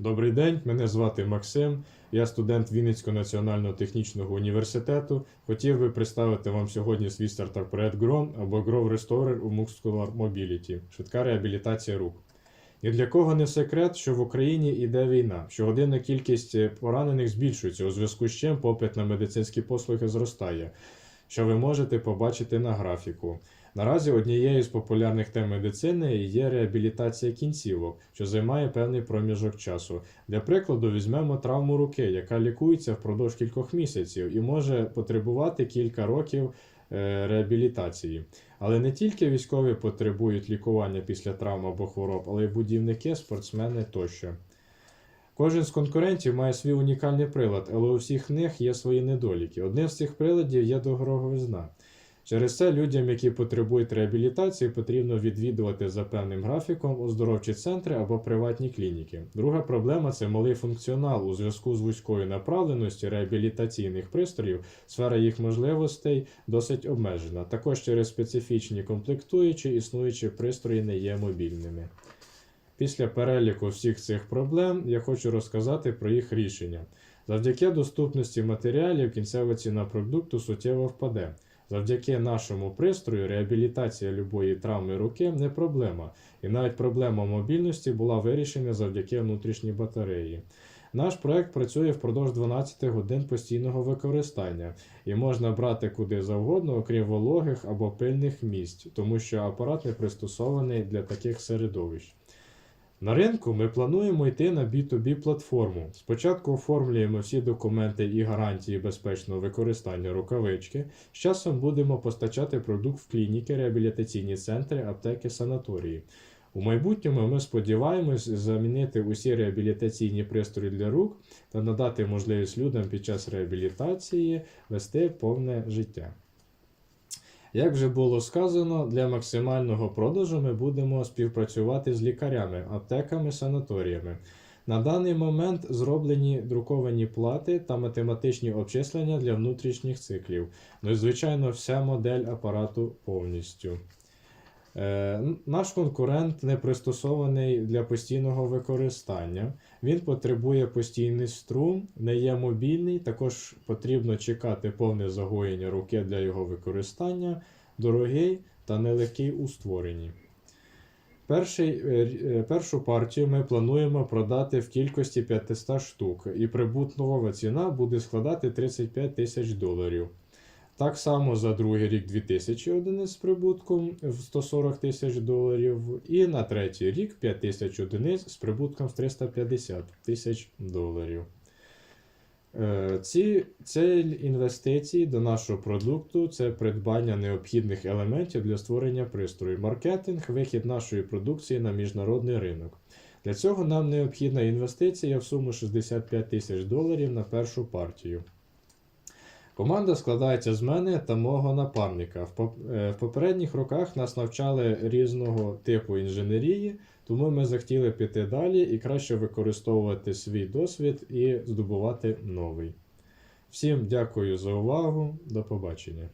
Добрий день, мене звати Максим. Я студент Вінницького національного технічного університету. Хотів би представити вам сьогодні свій стартап-проект GROM або Grow Restorer у Muscular Mobility – швидка реабілітація рук. Ні для кого не секрет, що в Україні йде війна. Щогодинна кількість е, поранених збільшується, у зв'язку з чим попит на медицинські послуги зростає, що ви можете побачити на графіку. Наразі однією з популярних тем медицини є реабілітація кінцівок, що займає певний проміжок часу. Для прикладу, візьмемо травму руки, яка лікується впродовж кількох місяців і може потребувати кілька років е, реабілітації. Але не тільки військові потребують лікування після травм або хвороб, але й будівники, спортсмени тощо. Кожен з конкурентів має свій унікальний прилад, але у всіх них є свої недоліки. Одним з цих приладів є дороговизна. Через це людям, які потребують реабілітації, потрібно відвідувати за певним графіком оздоровчі центри або приватні клініки. Друга проблема це малий функціонал у зв'язку з вузькою направленістю реабілітаційних пристроїв. Сфера їх можливостей досить обмежена. Також через специфічні комплектуючі існуючі пристрої не є мобільними. Після переліку всіх цих проблем я хочу розказати про їх рішення. Завдяки доступності матеріалів кінцева ціна продукту суттєво впаде. Завдяки нашому пристрою реабілітація любої травми руки не проблема, і навіть проблема мобільності була вирішена завдяки внутрішній батареї. Наш проект працює впродовж 12 годин постійного використання і можна брати куди завгодно, окрім вологих або пильних місць, тому що апарат не пристосований для таких середовищ. На ринку ми плануємо йти на B2B платформу. Спочатку оформлюємо всі документи і гарантії безпечного використання рукавички. З часом будемо постачати продукт в клініки, реабілітаційні центри, аптеки, санаторії. У майбутньому ми сподіваємось замінити усі реабілітаційні пристрої для рук та надати можливість людям під час реабілітації вести повне життя. Як вже було сказано, для максимального продажу ми будемо співпрацювати з лікарями, аптеками, санаторіями. На даний момент зроблені друковані плати та математичні обчислення для внутрішніх циклів. Ну і, звичайно, вся модель апарату повністю. Е, наш конкурент не пристосований для постійного використання. Він потребує постійний струм, не є мобільний, також потрібно чекати повне загоєння руки для його використання, дорогий та нелегкий у створенні. Перший, е, е, першу партію ми плануємо продати в кількості 500 штук, і прибуткова ціна буде складати 35 тисяч доларів. Так само за другий рік 2000 одиниць з прибутком в 140 тисяч доларів, і на третій рік 5000 одиниць з прибутком в 350 тисяч доларів. Е, Ці ціль інвестицій до нашого продукту це придбання необхідних елементів для створення пристрою, маркетинг, вихід нашої продукції на міжнародний ринок. Для цього нам необхідна інвестиція в суму 65 тисяч доларів на першу партію. Команда складається з мене та мого напарника. Е, В попередніх роках нас навчали різного типу інженерії, тому ми захотіли піти далі і краще використовувати свій досвід і здобувати новий. Всім дякую за увагу. До побачення.